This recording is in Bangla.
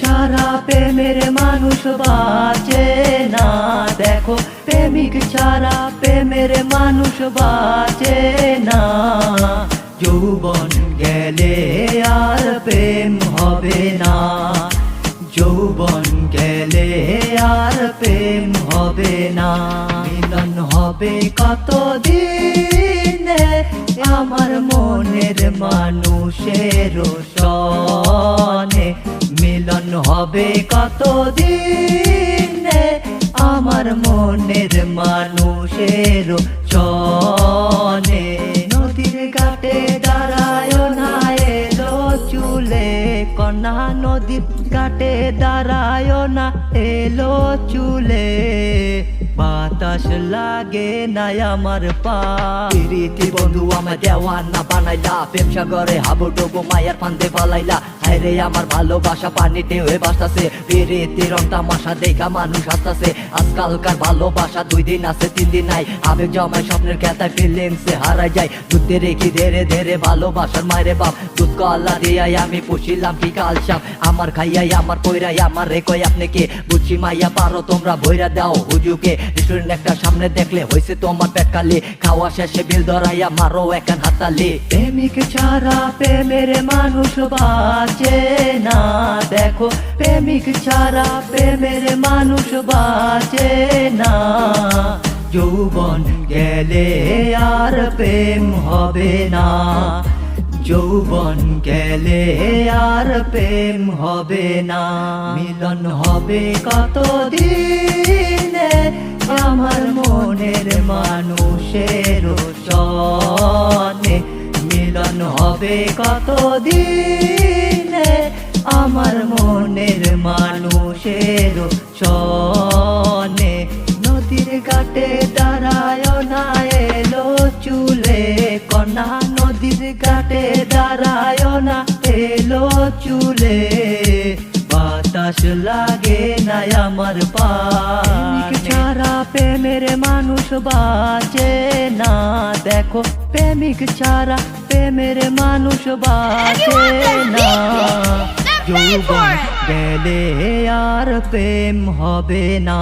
ছাড়া প্রেমের মানুষ বাঁচে না। দেখো, প্রেমিক ছাড়া প্রেমের মানুষ বাঁচে না। যৌবন গেলে আর প্রেম হবে না। যৌবন গেলে আর প্রেম হবে না। মিলন হবে কতদিনে? আমার মনের মানুষের সনে হবে কতদিন আমার মনের মানুষের চনে? নদীর ঘাটে দাঁড়ায় না এলো চুলে কন্যা নদীর ঘাটে দাঁড়ায় না এলো চুলে। বাতাস লাগে না আমার পা। রীতি বন্ধু, আমার দেওয়ানা বানাইলা। মায়ের ফান্দে পালাইলা আমার ভালোবাসা পানিতে হয়ে বাসতাছে। রীতি রং তামাশা দেখা মানুষ আজকালকার ভালোবাসা দুই দিন আছে, তিন দিন নাই। আমি জমায় স্বপ্নের খেতায় ফিলিংসে হারাই যায় দুধে রেখি ধীরে ধীরে ভালোবাসার মায়ের বাপ। দুধ কল্লা দিয়াই আমি পুষিলাম কি কালসাম আমার খাইয়াই, আমার কইরাই আমার রে কই আপনি কে? বুঝি মাইয়া পারো, তোমরা ভৈরা দাও হুজুকে। একটা সামনে দেখলে হইছে তোমার খালি। খাওয়া শেষে বিল ধরাইয়া মারো একান হাতালি প্রেমিক ছাড়া প্রেমের মানুষ বাঁচে না। দেখো, প্রেমিক ছাড়া প্রেমের মানুষ বাঁচে না। যৌবন গেলে আর প্রেম হবে না। যৌবন গেলে আর প্রেম হবে না। মিলন হবে কতদিনে? আমার মনের মানুষের সনে মিলন হবে কতদিনে? আমার মনের মানুষের সনে নদীর ঘাটে দাঁড়ায় না এলো চুলে, কন্যা নদীর ঘাটে দাঁড়ায় না এলো চুলে। বাতাস লাগে না আমার ছাড়া প্রেমের মানুষ বাজে না। দেখো প্রেমিক ছাড়া প্রেমের মানুষ বাজে না। যৌবন গেলে আর প্রেম হবে না।